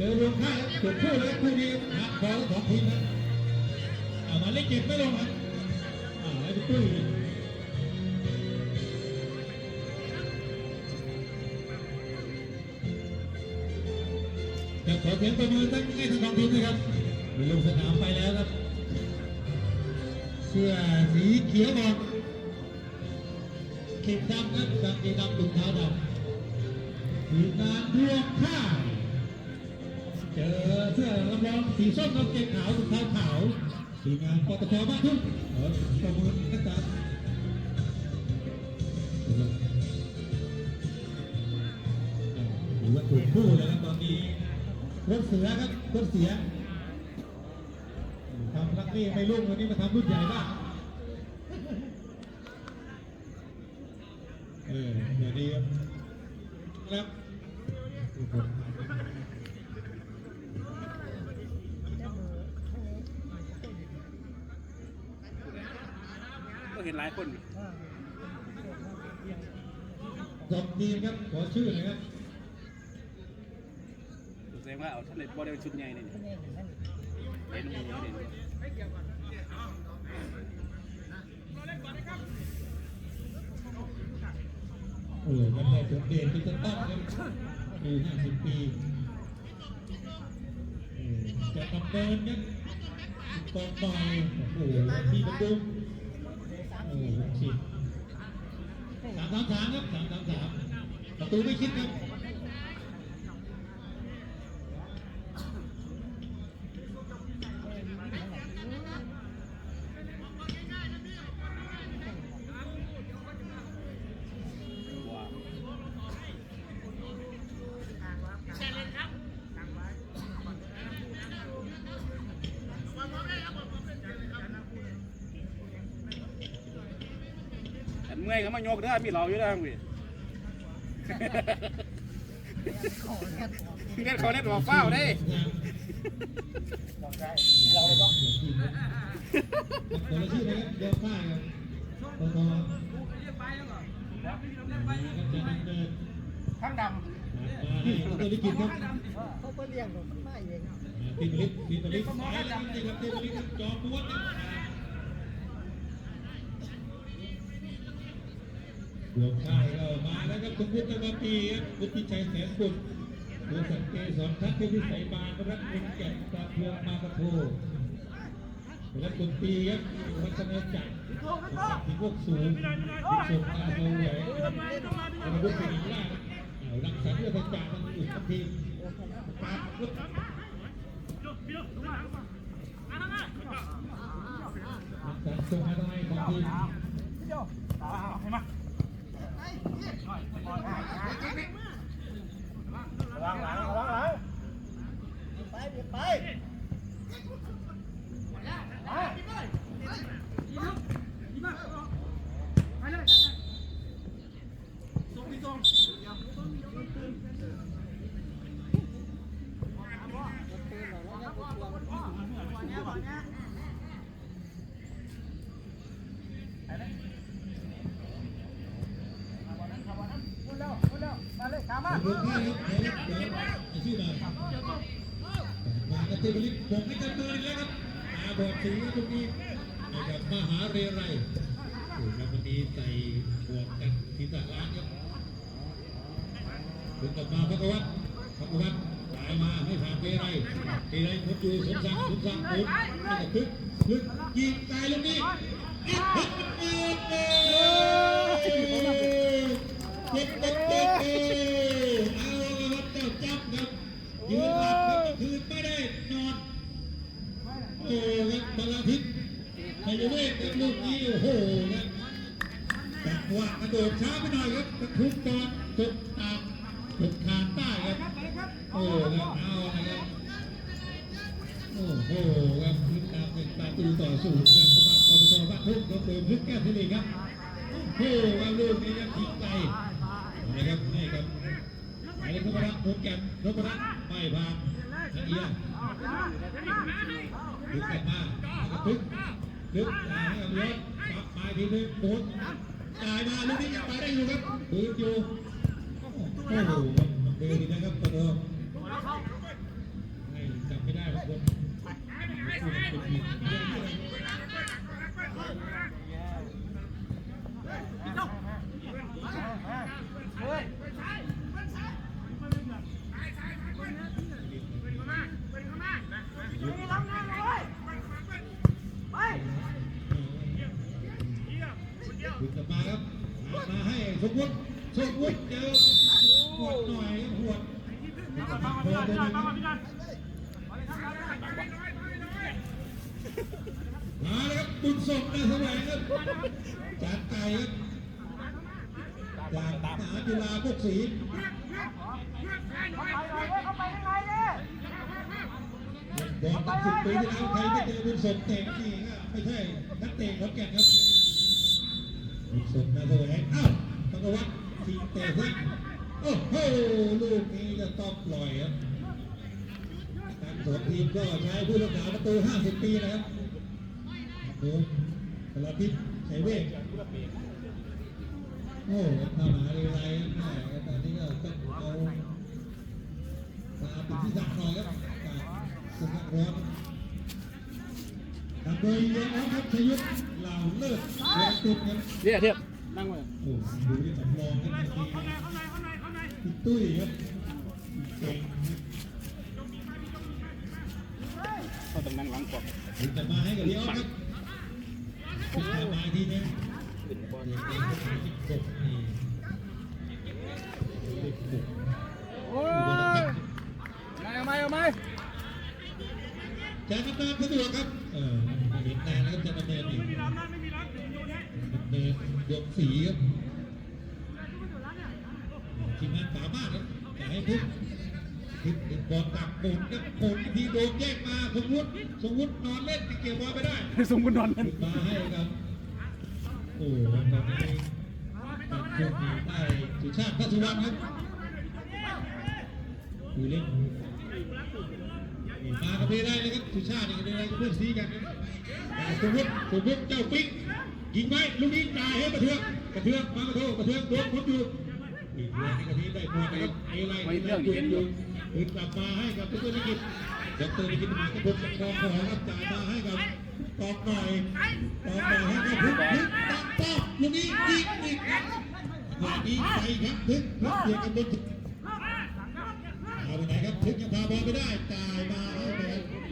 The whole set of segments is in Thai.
เจอรวมค่ายครับจุดคู่เลยคู่นี้หักคอของทีมนะเอามาเล่นเก็บไม่ลงครับอ่าไอ้ตุ้ยจะขอเสียงประมือทั้งให้ทั้งสองทีมนะครับมีลงสนามไปแล้วครับ เสื้อสีเขียวบอลเข็มดำครับกางเกงดำถุงเท้าดำทีมงานรวมค่าย เจอเสื้อลำลองสีส้มกางเกงขาวถุงเท้าขาวทีมงานปตทบ้านทุ่งเออประมือนักษาหรือว่าถูกคู่เลยครับตอนนี้รถเสือครับรถเสียทำลักนี่ไม่รุ่งวันนี้มาทำรุ่นใหญ่บ้างเออเดี๋ยวดีครับครับ ก็เห็นหลายคน สองทีมครับขอชื่อหน่อยครับ แสดงว่าเอาท่านใน บอลได้ชุดใหญ่เลยนี่ยเห็นมีเห็นเออมันได้จดเด่นที่จะต้องครับมีห้าสิบปีจะดำเนินครับกองบอยโอ้โหมีประตูโอ้โหสิบสามสามสามครับสามสามสามประตูไม่คิดครับ อันเมื่อยก็มาโยกเด้อมีเราอยู่เด้อพี่เงี้ยเขาเล่นหัวเฝ้าได้เราเลยว่าคนละชื่อนะครับเดี๋ยวป้ายครับปตทจะดำเนินทั้งดมาให้ตัวลิขิตครับเขาไปเลี้ยงผมไม่เองทีมลิศทีมลิศสายแล้วนี่ครับทีมลิศจอมม้วน หัวค่ายก็มาแล้วครับคุณวุฒิมาปีครับวุฒิชัยแสนบุตรบริษัทเกตสรทัพย์พิสัยบานรัฐเป็นแก่นตาเพืองมากระโทและคุณปีครับวัฒนจักรที่พวกสูงที่ส่งมาดูใหญ่เป็นวุฒิเป็นอีล่ารักษาเรื่องต่างๆมันอยู่กับทีมปาวุฒิแต่ส่งมาทำไมของทีมำล้างหลังล้างหลังไปไปเดี๋ยวให้ครับเดี๋ยวเดี๋ยวไอ้ชื่อหน่อยมากัน เทวลิศบอกให้กันตัวอีกแล้วครับตาบอดสีตรงนี้นะครับมหาเรไรโอ้ครับวันนี้ใส่บวกกันทีตะล้านครับถึงกลับมาพระกวัตพระกวัตสายมาไม่ผ่านเรไรเรไรพบอยู่สมศักดิ์สมศักดิ์ผมไม่ได้คึกคึกยิงตายลงนี้อีกฮึกอีกเจ็ ดึงกลับมาดึงดึงจ่ายให้กับยศกลับมาทีนึงโดนจ่ายมาลูกนี้ยังไปได้อยู่ครับปืนอยู่โอ้โหมันเดินดีนะครับปตทถึงกลับมาครับมาให้สมวุฒิสมวุฒิเจอหวดหน่อยครับหวดพอตัวนึงมาเลยครับบุญส่งในสมัยครับจานไก่ครับจาก มหาจุฬาพวกศรีบอลตั้งสิบปีที่แล้วใครไม่เจอบุญส่งเตะนี่ก็ไม่ใช่นักเตะขอนแก่นครับสุดนะโดยอ้าวธนวัฒน์ทีมเตะเฮ้ยโอ้โหลูกนี้จะต้องปล่อยครับทั้งสองทีมก็ใช้ผู้รักษาประตู 50 ปีนะครับดูพลพิษชัยเวช โอ้เข้ามาเร็วไรแม่ตอนนี้ก็ต้องเอามาปิดที่สักหน่อยครับจากสุขร้อนทำโดยเยอะครับชยุทธเหล่าเลิศเวรตุนครับเทียบเทียบนั่งไว้โอ้ดูที่สำรองครับเมื่อกี้พี่ตุ้ยครับเก่งครับเขาต้องนั่งหลังกรอบถึงจะมาให้กับเลี้ยวครับเป็นการมาทีนึง ขึ้นบอลเด็กเองก็สามสิบหกนี่เด็กหกโอ้ยมาเอาไหมเอาไหมแจกกำนันสะดวกครับ เออเห็นนานแล้วครับจะดำเนินอีกเนินยกสีครับทีมงานสามารถครับจะให้พึ่งพึ่งดึงบอลตักหมุนครับหมุนอีกทีโดนแยกมาสมมุติสมมุตินอนเล่นเกี่ยวบอลไม่ได้สมบูรณ์นอนกันขึ้นมาให้ครับ โอ้โหตอนนี้ตัดช่วงนี้ได้สุชาติพัชวันครับดูเล่นมากับเพได้เลยครับสุชาตินี่ก็เป็นอะไรกับเพื่อนซีกันครับแต่สมมติสมมติเจ้าปิ๊กยิงไหมลูกนี้จ่ายให้กระเทือกกระเทือกมากระเทือกกระเทือกโดนพ้นอยู่อีกเรื่องกระทีได้บอนะครับเอไลน์เรื่องเห็นอยู่คืนกลับมาให้กับดรนิกิตดรนิกิตมากระพงกับกองของครับจ่ายมาให้กับ ตอกหน่อยตอกหน่อยให้กับพึ่งพึ่งตอกตอกลูกนี้ยิงอีกครับหวานี้ไปครับพึ่งพึ่งเสียกันบนเอาไปไหนครับถึงจะพาบอลไปได้จ่ายมาให้ไปครับ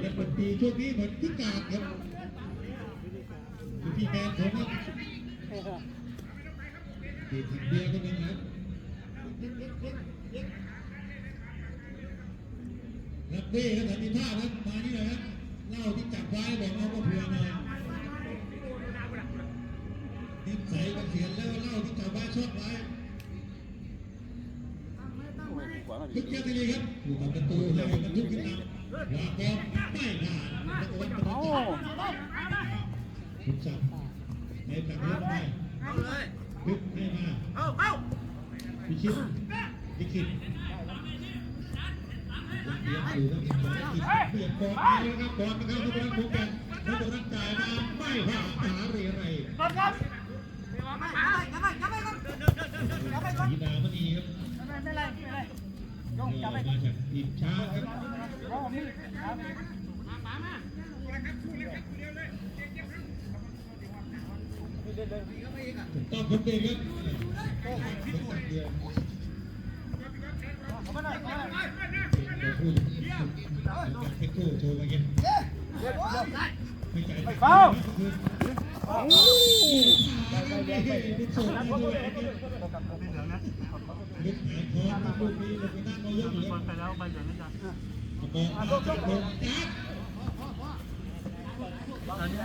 แต่เป็นปีช่วงนี้เหมือนพิการครับคือพี่แมนผมครับดีดถังเบียร์คนหนึงครับรับเบ้ครับสันติภาพครับมานี่เลยครับ เหล้าที่จับไว้บอกเอาก็เผื่อหน่อยนิสัยก็เขียนแล้วเหล้าที่จับไว้ชอบไว้ทุกเจ้าที่นี่ครับอยู่กับประตูให้มันทุกขึ้นนำวางบอลไม่ผ่านตะโกนตะโกโอ้นทุกสับให้ตักเล่นไปพึกให้มาพิชิตพิคิด เบียดอยู่ครับเบียดบอลไปแล้วครับบอลนะครับทุกคนผมกันแล้วตรงนั้นจ่ายมาไม่ผ่านหาเรไรยีดามณีครับก็มาจากทีมช้างครับถูกต้องคนเดียวครับเป็นตักเดียวเป็นผู้เทคโก้โชว์มาเงี้ยไม่จ่ายไม่เฝ้าคือโอ้ลูกส่งมาด้วยลึกหายคอลูกนี้ลงไปนั่งนายกอยู่แล้วไปแล้วไปอย่างนี้จ้ะมองมาจากโดนจับอันนี้ให้เหรอเดินหาถึงท้า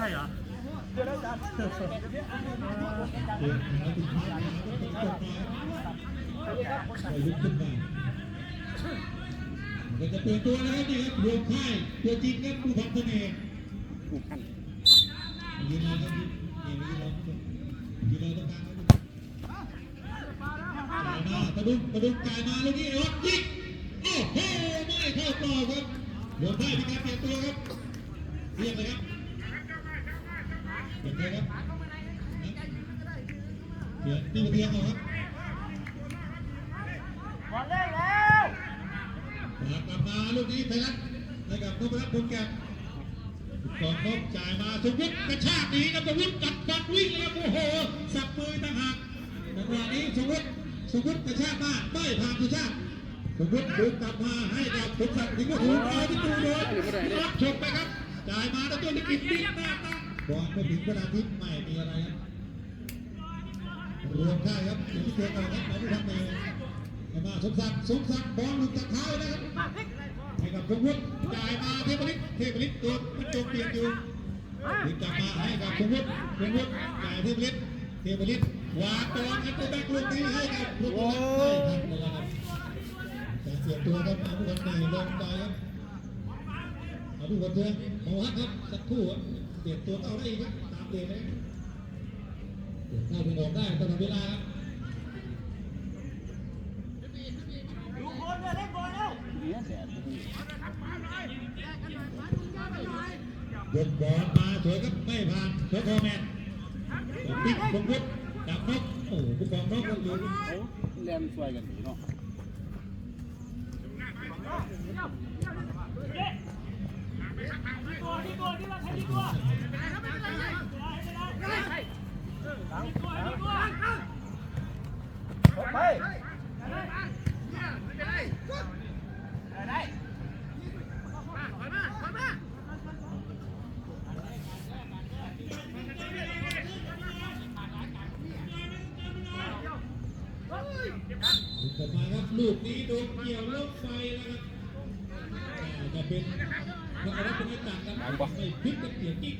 ยก็ต้ องกดมากจะเปลี่ยนตัวแล้วนี่ครับรวมค่ายตัวจริงครับผู้ทำเสน่ห์ถูกขันยืนรอครับยืนรอยืนรอต้องการครับจ่ายมาตะดุ้งตะดุ้งจ่ายมาแลูกนี้เอวยิงโอ้โหไม่เข้ากรอบครับรวมค่ายมีการเปลี่ยนตัวครับเรียกเลยครับเปลี่ยนตัวครับเปลี่ยนตีเพียงเอาครับ บอาลูกนี้ไทยรัฐให้กับนพรัตน์พลแก้วกองนพจ่ายมาสุวิทย์กระชากหนีครับสุวิทย์กัดฟันวิ่งแล้วโอ้โหสับมือต่างหากจังหวะนี้สุวิทย์สุวิทย์กระชากมาไม่ผ่านสุชาติสุวิทย์ดึงกลับมาให้กับสมศักดิ์สิงก็ถูกเอาที่ตูโดนรับชมไปครับจ่ายมาแล้วตัวลิขิตวิ่งหน้าตั้งบอลไปถึงเวลาทิพย์ไม่มีอะไรครับรวมค่ายครับอยู่ที่ตัวก่อนครับเราไม่ทำเองมาสมศักดิ์สมศักดิ์บอลหลุดจากเท้านะครับ ให้กับสมวุฒิจ่ายมาเทพฤทธิ์เทพฤทธิ์ตัวมันจมเปลี่ยนอยู่ถึงกลับมาให้กับสมวุฒิสมวุฒิจ่ายเทพฤทธิ์เทพฤทธิ์วางบอลกันตัวแบกลูกนี้ให้กับลูกนี้ไม่ทันเลยครับการเสียตัวครับอาผู้คนหนึ่งลงไปครับอาผู้คนเถื่อนโมฮักครับสักครู่เปลี่ยนตัวเข้าได้อีกครับตามเปลี่ยนไหมเปลี่ยนเข้าเป็นออกได้ตลอดเวลาครับ เนี่ ยแดดยกบอลมาสวยครับไม่ผ่านเชอร์โคแมนติ๊กสมวุฒิดับนกโอ้โหผู้กองนกก็อยู่เล่นสวยกันดีเนาะ ถึงกลับมาครับ ลูกนี้โดนเกี่ยวลงไปแล้วครับอ่าจะเป็นนักรัฐเป็นต่างกันไม่พลิกกันเกี่ยวกิ๊ก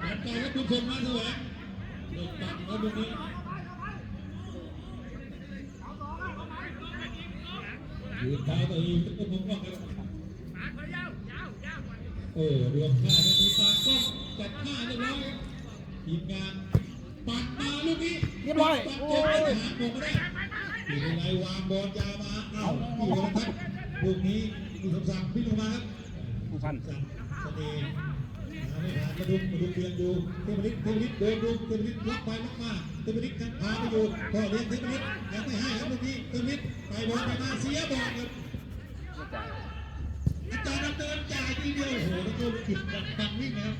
แต่ใจครับคุณชมมาแสวงเด็กตัดครับลูกนี้ยืนเท้าตัวเองก็มว่ากันโอ้รวมค่าครับมีตากล้องจัดค่าเรียบร้อยทีมงาน เรียบร้อยปัดโอ้เจ็บไปยหาโมงไม่ได้ทีมไรวางบอลยาวมาเอ้าพี่วรทัศน์ลูกนี้มีสมศักดิ์พี่ลงมาครับผู้พันสั่งเสน่ห์หาไม่ผ่านกระดุมกระดุมเบียงอยู่เทพฤทธิ์เทพฤทธิ์เดินดูเทพฤทธิ์ล็อกไปล็อกมาเทพฤทธิ์กันพาไปอยู่พ่อเลี้ยงเทพฤทธิ์ยังไม่ให้ครับลูกนี้เทพฤทธิ์ไปบอลไปมาเสียบอลครับอาจารย์ดำเนินจ่ายทีเดียวโอ้โหแล้วก็วิกฤตดังวิ่งนะครับ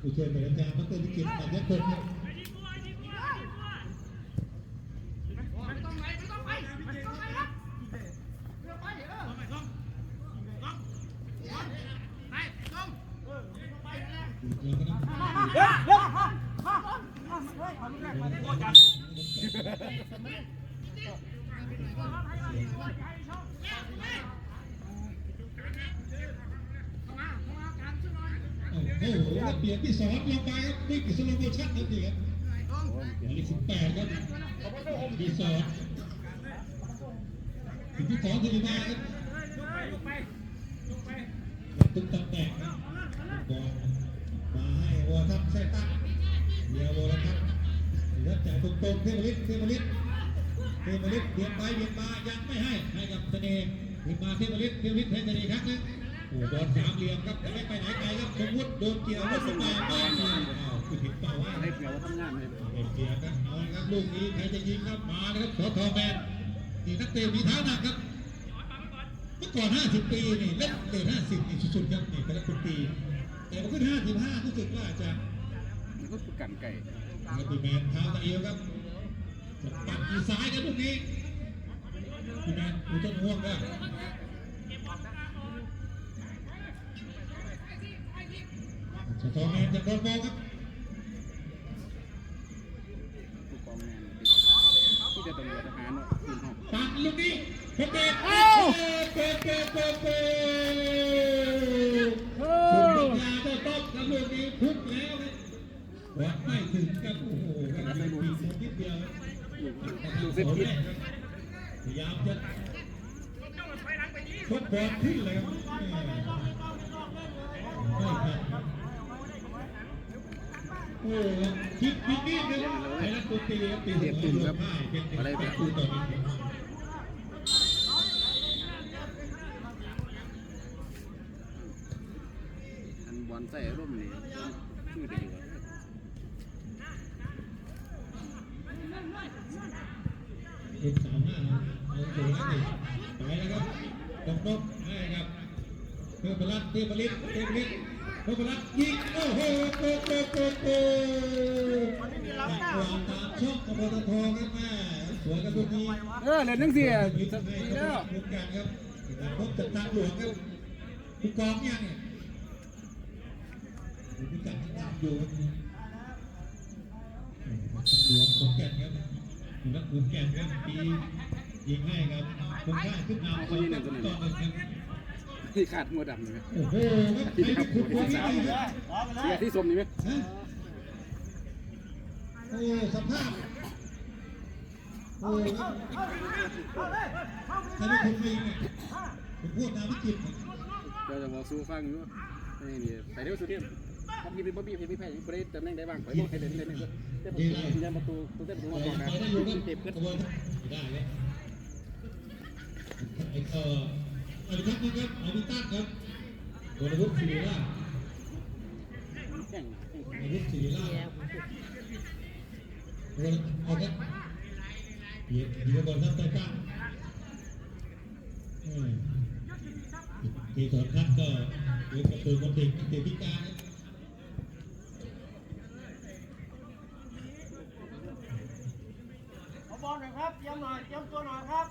ผู้ช่วยเป็นอาจารย์ดรวิกฤตปัญญาคมครับ โอ้โหแล้ว เปลี่ยนที่สองลงไปครับวิ่งสโลโมชั่นทันทีครับหมายเลขสิบแปดครับที่สองถึงที่สองที่มาครับทุกตำแหน่งครับอลมาให้วอทับใส่ตั้งเดียววอทับแล้วจ่ายตรงๆเทพฤทธิ์เทพฤทธิ์เทพฤทธิ์เบียดไปเบียดมายังไม่ให้ให้กับเสน่ห์ขึ้นมาเทพฤทธิ์เทพฤทธิ์ให้เสน่ห์ครั้งนึง โอ้บอลสามเหลี่ยมครับจะไม่ไปไหนไกลครับสมมุติโดนเกี่ยวแล้วสบายมากเลยอ้าวคือผิดเป้าว่าได้เปรียบว่าทำงานเลยเอ็นเกียร์ครับเอาละครับลูกนี้ใครจะยิงครับมานะครับสอทอแมนนี่นักเตะมีเท้าหนักครับเมื่อก่อน 50 ปีนี่เล่นเตะ50นี่สุดๆครับนี่แต่ละคนปีแต่พอขึ้น55รู้สึกว่าจะมันก็คือกันไก่อาร์ติแมนเท้าตะเอวครับจะปัดอีซ้ายครับลูกนี้พี่แมนดูต้นห่วงครับ ทอแมนจะโดนบอลครับผู้กนที่จะตำรวจทหารเนาะคืนห้องปัดลูกนี้เพชรเดเอ้เปิดเปิดเปิดเปิดสุดยาก็ต้องกับลูกนี้พุกแล้วครับวัดไม่ถึงกับโอ้โหครับไม่รู้นิดเดียวดูเส้นพิษพยายามจะชกบอลขึ้นเลยครับไม่ทันโอ้ คิดคิดนิดนึงไทยรัฐตัวตีครับตีสุดท้ายเป็นเป็นคู่ต่อนี้อันบอลใส่ร่มนี่ชื่อดีกว่าเอ็นสามห้าเอาสูงแล้วสิไปแล้วครับตกนกให้ครับเทพรัตน์เทพฤทธิ์เทพฤทธิ์เทพรัตน์ยิงโอ้โหโกโกโกโกวางตามช่องกระโดดทองครับแม่สวยกับลูกนี้ เออเล่นทั้งสี่ดีแล้วพบจัดตาหลวงครับผู้กองเนี่ยผู้จัดตามอยู่หลวงของแก่นครับนักขุนแก่นครับปียิงให้ครับคงได้ขึ้นนำสองต่อหนึ่งครับที่ขาดหัวดำเลยโอ้โหครับใครเป็นคุณคนนี้ครับเสียที่สมนี่ไหมโอ้สภาพ โอ้ครับใครเป็นคนยิงเนี่ยผมพูดตามวิจิตรเราจะบอกสู้ฟังอยู่นี่นี่ไปเร็วสุดเทียมทำยิงเป็นบ๊อบบี้เป็นพี่แพ้ยังไม่ได้ตำแหน่งได้บ้างไปบอกให้เล่นเล่นเล่นเล่นยันประตูตัวเต้นประตูมาก่อนนะได้อยู่ครับเจ็บขึ้นได้เลยไอ้เอ่ออภิทักษ์นะครับอภิตั้งครับวรวุฒิศิริราชแข่งวรวุฒิศิริราชวรเอาครับ เยียบดีกว่าบอลครับใต้ตั้งอืมทีสอนครับก็เรียนประตูคนเด็กเด็กพิการครับขอบอลหน่อยครับเตรียมหน่อยเตรียมตัวหน่อยครับ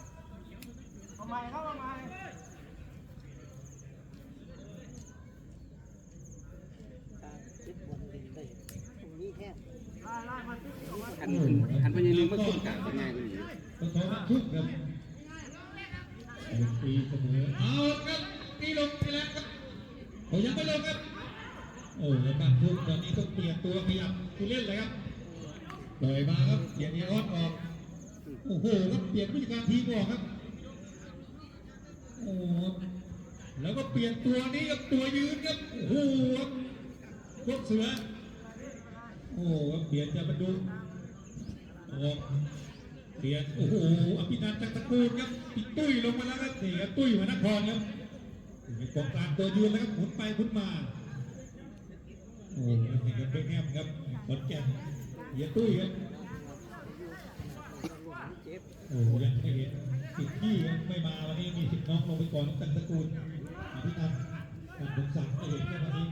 ทำไมครับทำไมคิดบนดินได้ตรงนี้แค่ไล่ไล่มาที่อาไว้หันหันไปยืนมาขึ้นกลางเป็นไงกันอยู่ ต้องขอรับทุกครับตีเสมอเอาครับตีลงไปแล้วครับโอ้ยังไม่ลงครับ โอ้แล้วบ้านทุกตอนนี้ต้องเปลี่ยนตัวขยับผู้เล่นเลยครับปล่อยมาครับเปลี่ยนเอออสออกโอ้โหครับเปลี่ยนผู้จัดการทีมออกครับโอ้แล้วก็เปลี่ยนตัวนี้ครับตัวยืนครับโอ้โหพวกเสือ โอ้เปลี่ยนจะมาดูออก เปลี่ยโอ้โหอภินันจักรตะกูลครับปิดตุ้ยลงมาแล้วครับนี่ครับตุ้ยมานครครับเป็นกองกลางตัวยืนแล้วครับหมุนไปหมุนมาโอ้โหนี่ครับเป็นแงมครับขอนแก่นเหยียตุ้ยครับโอ้โหยังไม่เห็นสิบที่ยังไม่มาวันนี้มีสิบน้องลงไปก่อนจักรตะกูลอภินันท์การสงสังไม่เห็นแค่วันนี้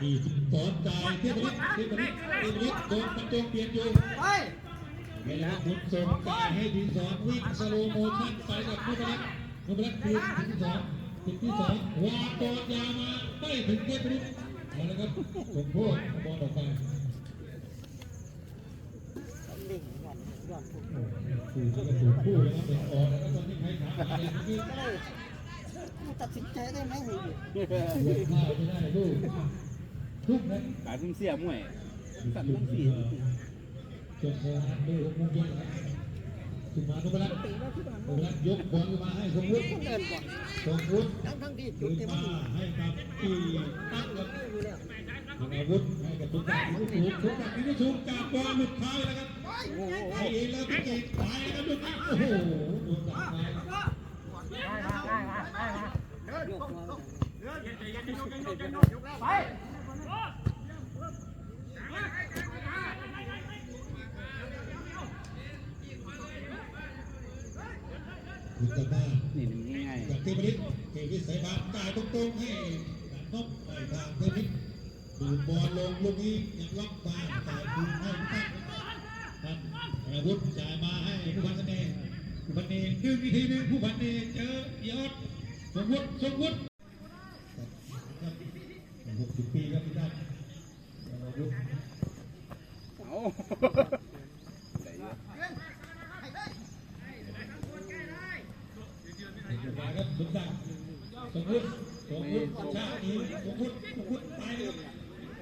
ที่สิบสองจ่ายเทพฤทธิ์เทพฤทธิ์เทพฤทธิ์โดนบรรจงเปลี่ยนอยู่เวลาคุณส่งจ่ายให้ดีสอนวิ่งสโลโมชั่นไปกับนุบรัตน์นุบรัตน์คืนถึงที่สองถึงที่สองวางบอลยาวมาไม่ถึงเทพฤทธิ์เอาละครับสมพธิบอลออกไปเล่อนหย่อนถูกถูกก็ถูกคู่แล้วครับเด็กออกแล้วก็ตอนที่ใครถามอะไรเมื่อตัดสินใจได้ไหมนี่เหยียบข้าวไม่ได้ลูก กนั้นกลายเป็นเสียมวยสั่นทั้งสี่จนโมงดูหกโมงเย็นแล้วถึงมานุบรัตน์ตีว่าที่มันนุบรัตน์ยกบอลมาให้สมวุฒิคนเดินก่อนสมวุฒิทั้งทั้งที่จุดเต็มที่ให้กับที่ตั้งกับอยู่แล้วทางอาวุธให้กับทุกท่านทุกสูงทุกท่านที่สูงจากบอลหลุดท้ายแล้วครับโอ้โหไอ้เองแล้วพี่เก่งตายแล้วครับลูกนี้โอ้โหโดนดักไปยก คุณตาบ้านี่หนึ่งง่ายจากเทพฤทธิ์เทพฤทธิ์สายบานจ่ายตรงๆให้นกไปทางเทพิษดูบอลลงลูกนี้ยังล็อกบ้านจ่ายคืนให้ทุกท่านท่านอาวุธจ่ายมาให้ผู้พันเนผู้พันเนดึงอีกทีนึงผู้พันเนเจอยอดสมวุฒิสมวุฒิหกสิบปีครับพี่ท่านอาวุธ ๆเอาได้เยอะ มาครับสมศักดิ์สมพุทธสมพุทธชาตินี้สมพุทธสมพุทธไปเลย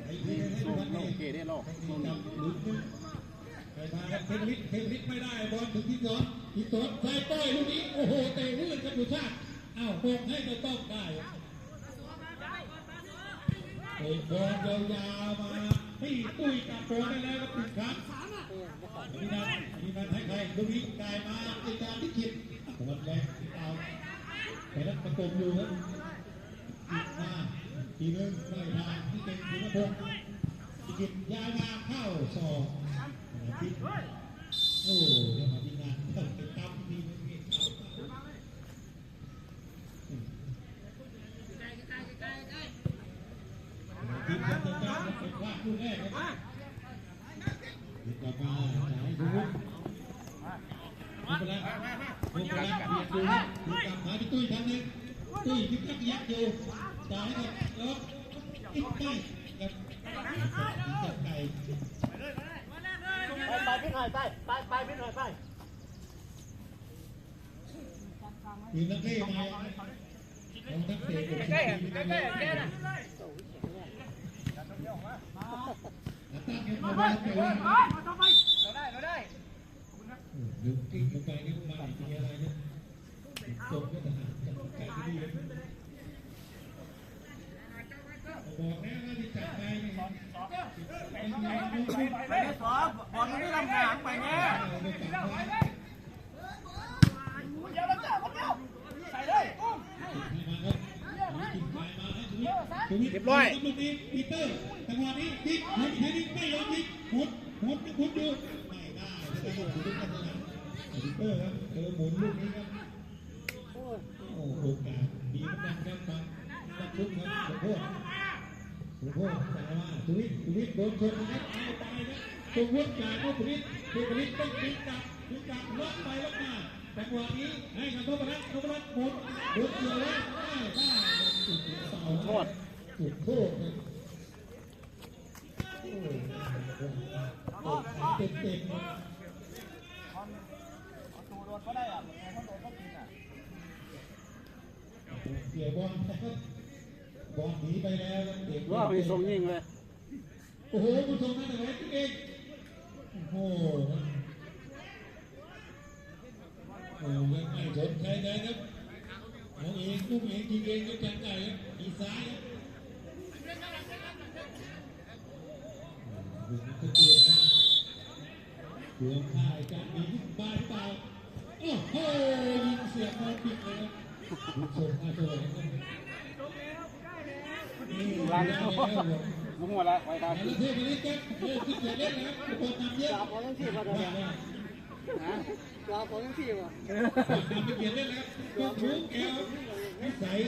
ไอ้ที่ให้ทุกวัน โอ นี้ เคได้รอบ จับหลุดนึงไปมาครับเทพฤทธิ์เทพฤทธิ์ไม่ได้บอลถึงที่สองที่สองใส่ต้อยลูกนี้โอ้โหเตะลื่นครับดูชาติอ้าวโป่ งให้ก็ต้องได้เตะบอลยาวๆมาพี่ตุ้ยกับบอลได้แล้วครับหนึ่งครั้งอันนี้นะอันนี้นะให้ใครลูกนี้กลายมาในการที่คิดตะวันแรงเอาแต่นั้นประกบอยู่ครับอีกมาทีนึงไม่ทางที่เป็นคุณพงศ์กิจยาวมาเข้าสองโอ้ยมาพินาศไปตั้มนี่ไม่มีทีมกันต่างๆเป็นว่าคู่แรกนะครับติดต่อมาสายทุกคนไม่เป็นไรไม่เป็นไรเบียดดูนะดูกลับมาที่ตุ้ยทางนึง ตุ้ยพิกักยักษ์อยู่สายกับแล้วอิดไปกับจับไก่ไปไปพี่หน่อยไปไปไปพี่หน่อยไปทีมนักเตะมาเอานักเตะกับทีมทีมนักเตะตั้งกันมาบ้านเตะดึงกิ้งลงไปนี่มาอีกทีอะไรเนี่ย ส่งก็ทหารจับไก่ที่นี่บอกแล้วว่าที่จับไก่เนี่ไปไหนดูไปไปสองบอลมันไม่ลำหางไปแน่เอาไปเดี๋ยวเราจับคนเดียวใส่เลยเรียบร้อยลูกนี้ปีเตอร์จังหวะนี้ยิงหมุนทีนี้ไม่ยอมยิงหมุนหมุนหมุนดูไม่ได้ไม่ได้ตลอดปีเตอร์ครับเออหมุนลูกนี้ครับ โอ้โอกาสดีเหมือนกันครับฟังตัดชุดครับขอโทษขอโทษแต่ว่าสุวิทย์สุวิทโดนชนนะครับเอาไปนะตรงวุฒิจ่ายก็สุวิทย์สุวิทต้องยิงกลับยิงกลับล็อกไปล็อกมาจังหวะนี้ให้กับนพรัตน์นพรัตน์หมุนหมุนเกี่ยวแล้วได้ได้จุดเสาโทษจุดโทษนะโอ้เต็มเต็มๆนะตูโดนเขาได้อะ เสียบอลนะครับบอลหนีไปแล้วครับเด็กว่าไปส่งยิงเลยโอ้โหผู้ชมนั่นอะไรตัวเองโอ้โหโอ้ยังไม่สนใครเลยครับน้องเองลูกเองยิงเองก็จังไก่ครับอีซ้ายครับดึงก็เตือนครับเตือนข่ายการมีที่บ้านเปล่าโอ้โหยิงเสียบมาปิดเลยครับผู้ชมมาตัวเลยครับนี่ล้างแล้ตัววมุ้งหมดละไว้ทางเทพนี้แกเลิกที่จะเล่นแล้วเยอะจับพอทั้งสี่มาเดี๋ยวว่าว่านะจับพอทั้งสี่มาที่เกียรเล่นแล้วต้องแกวนิสัย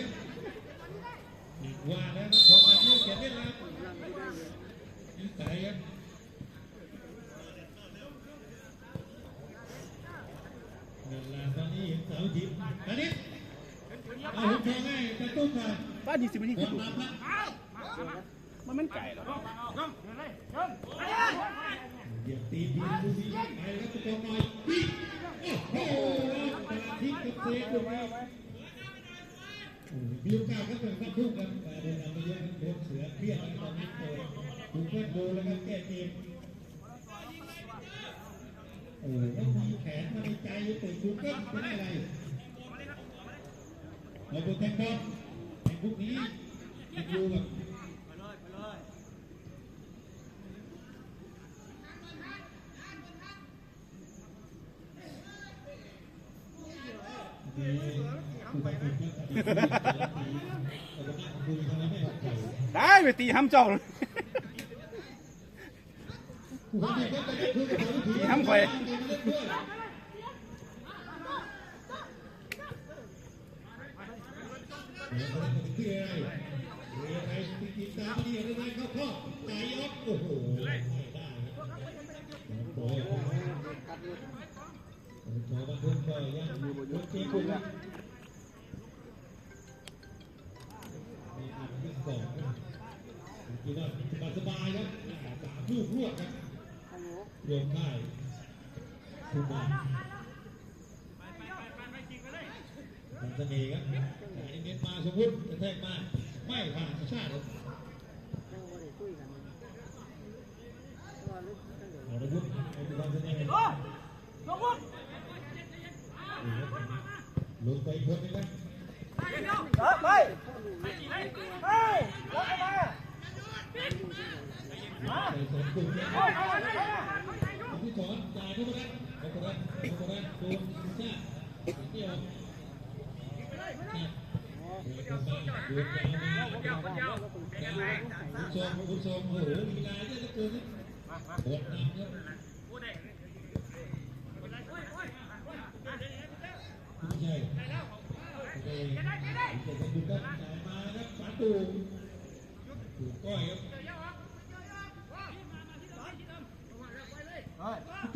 ว่าแล้วพอมาเที่ยวเกียรเล่นแล้วนิสัยครับเวลาตอนนี้เห็นเสาทิพย์อันนี้ ผมโชว์ให้กระตุ้นมาป้าดีสิมันนี่คคือวามลับมันมันไก่หรอเดี๋ยวตีดีดูดีไปแล้วตัวหน่อยพี่โอ้โหตลาดทิพย์กับเซฟตรงนี้มีโอกาสก็เป็นข้าทุ่งกันแต่โดนเอาไปเยอะโดนเสือเครียดตอนนี้โตถูกเพื่โดนแล้วก็แก้เกมโอ้แล้วมีแขนมาในใจเปิดดูเกิลเป็นอะไร เราดูแทงบอลไอ้พวกนี้มั นอยู่แบบดีคุณไปคุยกันดีเรานั่งคุยทำไมไม่ออกใจได้ไปตีห้ำเจ้าเลยทำไปโอ้โหไม่ได้โอ้โหขอบันทึกก็ยังอยู่บนยกที่คุณนะมีอันที่สองคิดว่าสบายๆครับสามลูกรวดครับรวมได้คุณมาทำเสน่ห์ครับ สมมติจะแทกมาไม่ผ่านชาติยังไม่ได้คุยกันว่าลูกตั้งแต่เอาละพุทธเอาดูความเสน่ห์โอ้ลงวุ้นลงไปอีกคนนึงนะเออไปเฮ้ยลงมาใส่สองกลุ่มเนี่ยผู้สอนจ่ายเข้ามาแล้วเข้ามาแล้วเข้ามาแล้วโดนชาติเดียว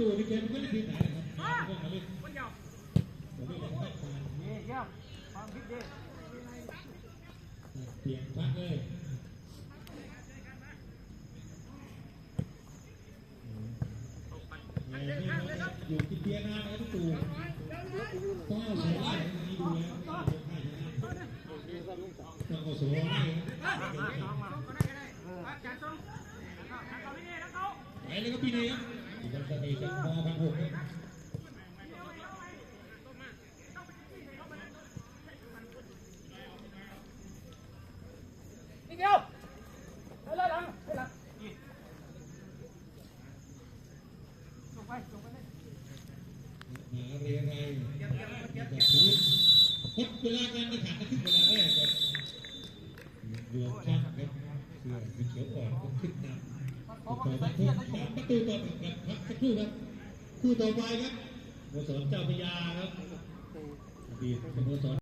từ đi kèm cái gì này สียงพักเลยอยู่ที่เตียงหน้าแล้วตู่ต้าสวยนี่ดูแล้วต้าก็สวยไปเลยก็ปีนี้ครับจันทร์เอกมอลพันหกครับ คู่ต่อไปครับสโมสรเจ้าพรยาครับดีตสโมสร